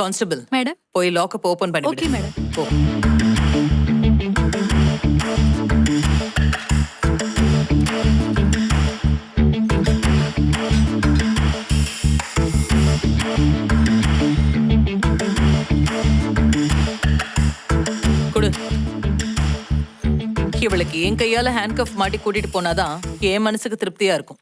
Constable madam போய் lockup open பண்ணி okay madam போ. குடு. இவளுக்கு என் கையால ஹேண்ட்கஃப் மாட்டி கூட்டிட்டு போனாதான் என் மனசுக்கு திருப்தியா இருக்கும்.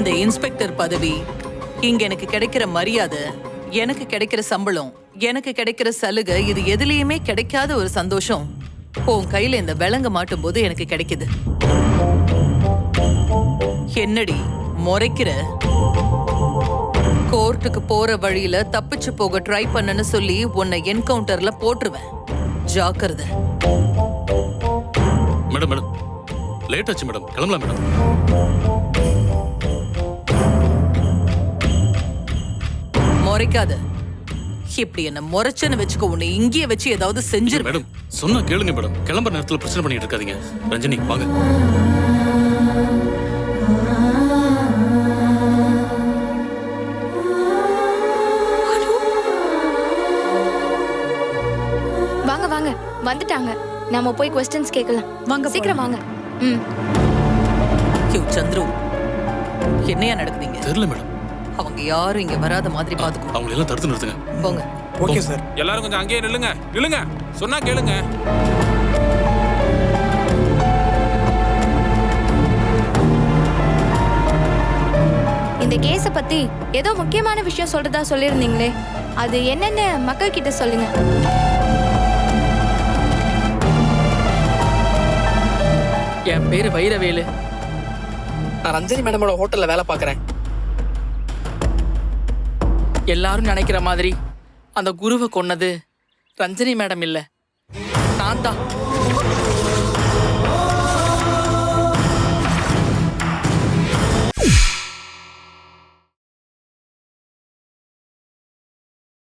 இந்த இன்ஸ்பெக்டர் பதவி இங்க எனக்கு கிடைக்கிற மரியாதை எனக்கு கிடைக்கிற சம்பளம் எனக்கு கிடைக்கிற சலுகை இது எதுலயுமே கிடைக்காத ஒரு சந்தோஷம். உன் கையில இந்த விலங்க மாட்டும் போது எனக்கு கிடைக்குது. என்னடி முறைக்கிற? கோர்ட்டுக்கு போற வழியில தப்பிச்சு போக ட்ரை பண்ணன்னு சொல்லி உன்னை என்கவுண்டர்ல போட்டுருவேன். ஜாக்கிரதை. Madam madam. லேட் ஆச்சு மேடம். கிளம்பலாம் மேடம். முறைக்காத. இப்படி என்ன முறைச்சன்னு வச்சுக்கோ உன்னை இங்கேயே வச்சு ஏதாவது செஞ்சிரு. மேடம். சொன்னா கேளுங்க மேடம். கிளம்புற நேரத்துல பிரச்சனை பண்ணிட்டு இருக்காதீங்க. ரஞ்சனி வாங்க. வாங்க வாங்க. வந்துட்டாங்க. நாம போய் கொஸ்டின்ஸ் கேட்கலாம் வாங்க சீக்கிரம் வாங்க. ம். யோ சந்துரு. என்னையா நடக்குதுங்க தெரியல மேடம். அவங்க யாரும் இங்க வராத மாதிரி பாத்துக்கோ. அவங்களை எல்லாம் தடுத்து நிறுத்துங்க. போங்க. Okay sir. எல்லாரும் கொஞ்சம் அங்கேயே நில்லுங்க. நில்லுங்க. சொன்னா கேளுங்க. இந்த கேஸ பத்தி ஏதோ முக்கியமான விஷயம் சொல்றதா சொல்லியிருந்தீங்களே. அது என்னன்னு மக்கள் கிட்ட சொல்லுங்க. என் பேரு வைரவேலு. நான் ரஞ்சனி மேடமோட ஹோட்டல்ல வேலை பார்க்கறேன் எல்லாரும் நினைக்கிற மாதிரி. அந்த குருவை கொன்னது ரஞ்சனி மேடம் இல்லை. நான் தான்.